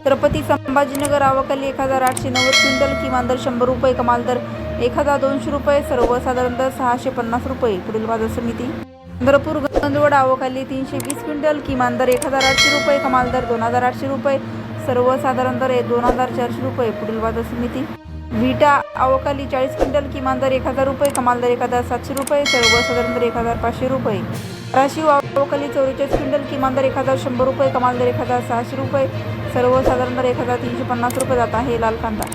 छत्रपती संभाजीनगर आवकाली एक हजार आठशे नव्वद क्विंटल किमान दर शंभर रुपये कमाल दर एक हजार दोनशे रुपये सर्वसाधारण दर सहाशे पन्नास रुपये. पुढील बाजार समिती. चंद्रपूर गंदवड आवकाली तीनशे वीस क्विंटल किमान दर एक हजार आठशे रुपये कमाल दर दोन हजार आठशे रुपये सर्वसाधारण दर दोन हजार चारशे रुपये. पुढील बाजार समिती. विटा आवकाली चाळीस क्विंटल किमान दर एक हजार रुपये कमाल दर एक हजार सातशे रुपये सर्वसाधारण दर एक हजार पाचशे रुपये. राशीव वावखाली चौवेचाळीस क्विंटल किमान दर एक हजार शंभर रुपये कमाल दर एक हजार सहाशे रुपये. सर्वसाधारण दर एक हजार तीनशे पन्नास रुपये जात आहे लाल कांदा.